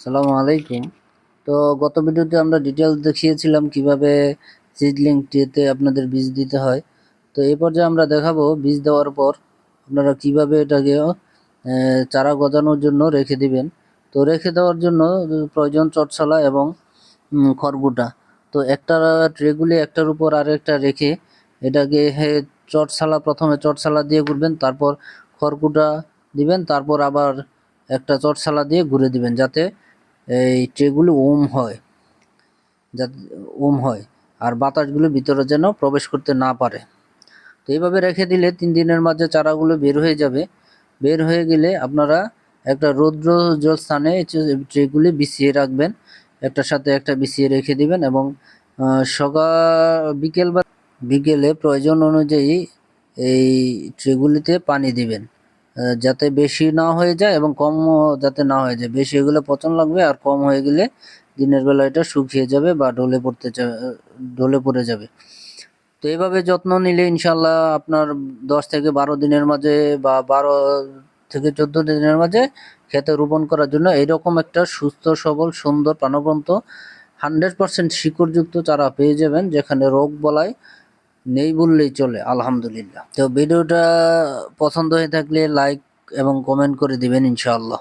সালামু আলাইকুম। তো গত ভিডিওতে আমরা ডিটেলস দেখিয়েছিলাম কীভাবে সিডলিং ট্রেতে আপনাদের বীজ দিতে হয়। তো এই পর্যায়ে আমরা দেখাবো বীজ দেওয়ার পর আপনারা কীভাবে এটাকে চারা গজানোর জন্য রেখে দিবেন। তো রেখে দেওয়ার জন্য প্রয়োজন চটছালা এবং খড়গুটা তো একটা ট্রেগুলি একটার উপর আর একটা রেখে এটাকে হে চটছালা প্রথমে চটছালা দিয়ে ঘুরবেন, তারপর খড়কুটা দিবেন, তারপর আবার একটা চটছালা দিয়ে ঘুরে দিবেন, যাতে এই ট্রেগুলো ওম হয়, যাতে ওম হয়, আর বাতাসগুলো ভিতরে যেন প্রবেশ করতে না পারে। তো এইভাবে রেখে দিলে তিন দিনের মাঝে চারাগুলো বের হয়ে যাবে। বের হয়ে গেলে আপনারা একটা রৌদ্র জল স্থানে ট্রেগুলি বিছিয়ে রাখবেন। একটার সাথে একটা বিছিয়ে রেখে দিবেন এবং সকাল বিকেল বা, বিকেলে প্রয়োজন অনুযায়ী এই ট্রেগুলিতে পানি দিবেন। যাতে বেশি না হয়ে যায় এবং কম যাতে না হয়ে যায়। বেশি হয়ে পচন লাগবে আর কম হয়ে গেলে দিনের বেলা এটা শুকিয়ে যাবে বা ঢলে পড়তে ঢলে পড়ে যাবে। তো এইভাবে যত্ন নিলে ইনশাল্লাহ আপনার দশ থেকে বারো দিনের মাঝে বা বারো থেকে চোদ্দ দিনের মাঝে খেতে রোপণ করার জন্য এরকম একটা সুস্থ, সবল, সুন্দর প্রাণবন্ত হান্ড্রেড পার্সেন্ট শিকড়যুক্ত চারা পেয়ে যাবেন, যেখানে রোগ বলাই নেই বললেই চলে, আলহামদুলিল্লাহ। তো ভিডিওটা পছন্দ হয়ে থাকলে লাইক এবং কমেন্ট করে দিবেন ইনশাআল্লাহ।